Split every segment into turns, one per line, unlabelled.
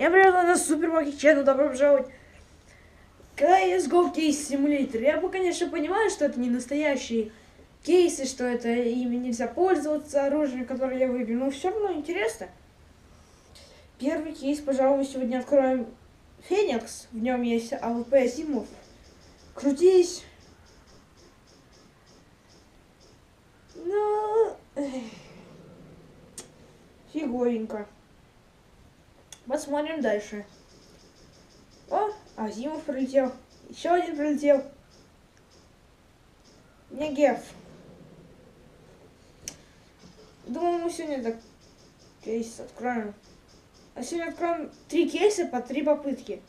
Я приехал на супермаркет Чену, добро пожаловать. CSGO кейс симулятор. Я, бы, конечно, понимаю, что это не настоящие кейсы, что это ими нельзя пользоваться оружием, которое я выбью, но все равно интересно. Первый кейс, пожалуй, мы сегодня откроем Феникс. В нем есть АВП Симов. Крутись. Ну, фиговенько. Посмотрим дальше. О, Азимов пролетел. Еще один пролетел. Негев. Думаю, мы сегодня так кейс откроем. А сегодня откроем три кейса по три попытки.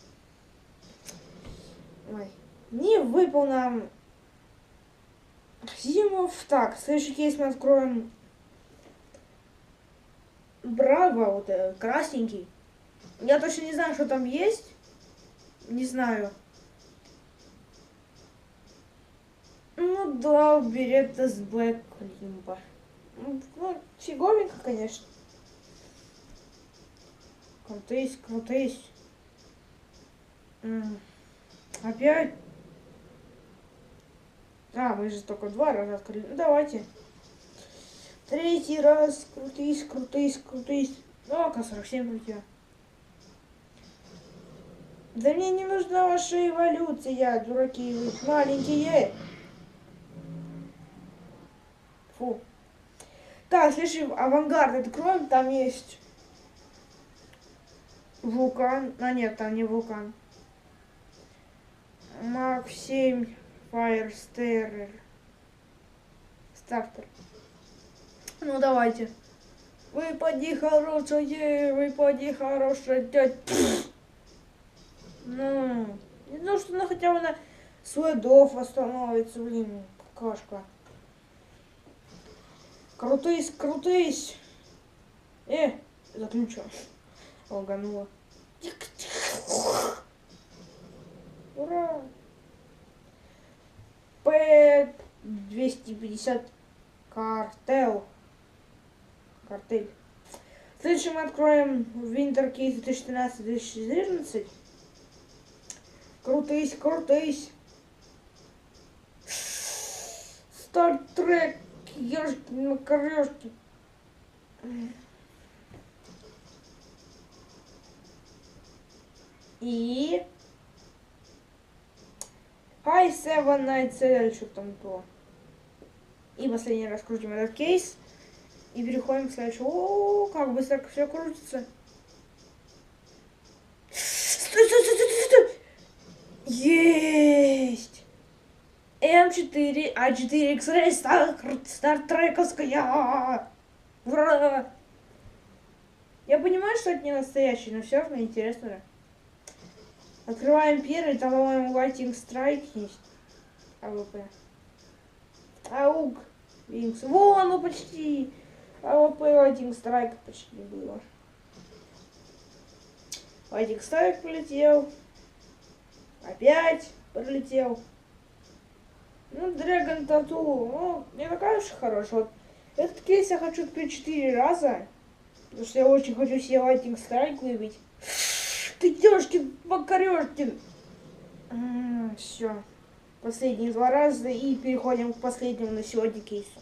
Ой. Не выпал нам Зимов. Так, следующий кейс мы откроем. Браво, вот э, красненький. Я точно не знаю, что там есть. Не знаю. Ну да, берета с Блэк Лимба. Ну, фиговенько, конечно. Крутись. М, Опять? А, мы же только два раза открыли. Ну, давайте. Третий раз. Крутись, крутись, крутись. Ну, АК-47 крутя. Да мне не нужна ваша эволюция, дураки вы маленькие. Фу. Так, следующий авангард откроем, там есть вулкан. А нет, там не вулкан. Мак 7 Fire Starter. Стартер. Ну давайте. Выпади хорошее, выпади дядь. Ну, не знаю, что она хотя бы на свой дов восстановится, блин, какашка. Крутись, крутись. Э, заключу. Лаганула. Ура! П-250 картел. Картель. Следующим мы откроем Winter Case 2013-2014. Крутись, крутись. Стартрек, ешки, макарешки. И... High 7 Night Cellar, что там было. И последний раз крутим этот кейс. И переходим к следующему. О, как быстро все крутится. Есть! М4, А4, X-Ray, Стар, Стартрековская! Ура! Я понимаю, что это не настоящий, но все равно интересно же. Открываем первый, там, по-моему, Lighting Strike есть. АВП. Аук. Винкс. Во, ну почти. АВП Lighting Strike почти было. Lighting Strike полетел. Опять пролетел. Ну, Dragon Tattoo, ну, не такая уж хорошая. Вот этот кейс я хочу открыть 4 раза. Потому что я очень хочу себе Lightning Strike выбить. Ты Тёшкин, Макарёшкин. Все. Последние два раза и переходим к последнему на сегодня кейсу.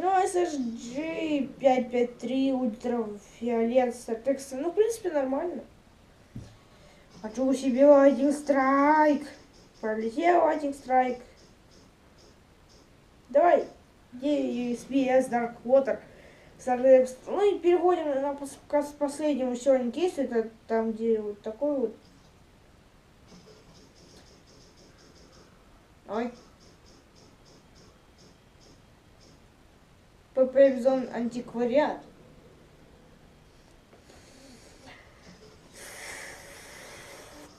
Ну, SSG 553, ультрафиолет, Стартекс. Ну, в принципе, нормально. Хочу себе один страйк. Пролетел один страйк. Давай. Где SPS Dark Water? Ну и переходим на к последнему сегодня кейсу. Это там, где вот такой вот. Ой. ПП Бизон антиквариат.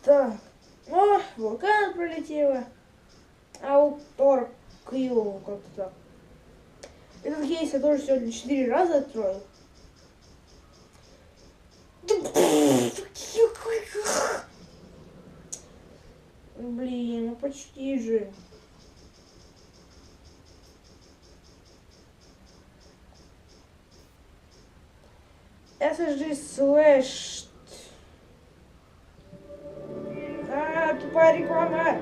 Так. О, вулкан пролетела. Аутор Кью, как-то так. Этот кейс я тоже сегодня четыре раза открою. Блин, ну почти же. SSG слэш. А, тупая реклама.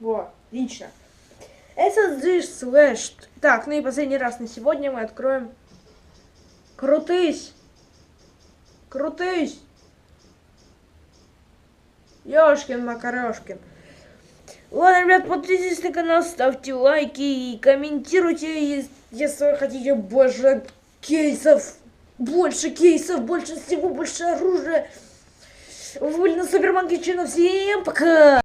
Во, отлично. SSG слэш. Так, ну и последний раз на сегодня мы откроем. Крутысь. Крутысь. Ёшкин Макарошкин. Ладно, ребят, подписывайтесь на канал, ставьте лайки и комментируйте, ес- если вы хотите больше кейсов. Больше кейсов, больше всего, больше оружия. Вы были на Супермаркете Всем пока!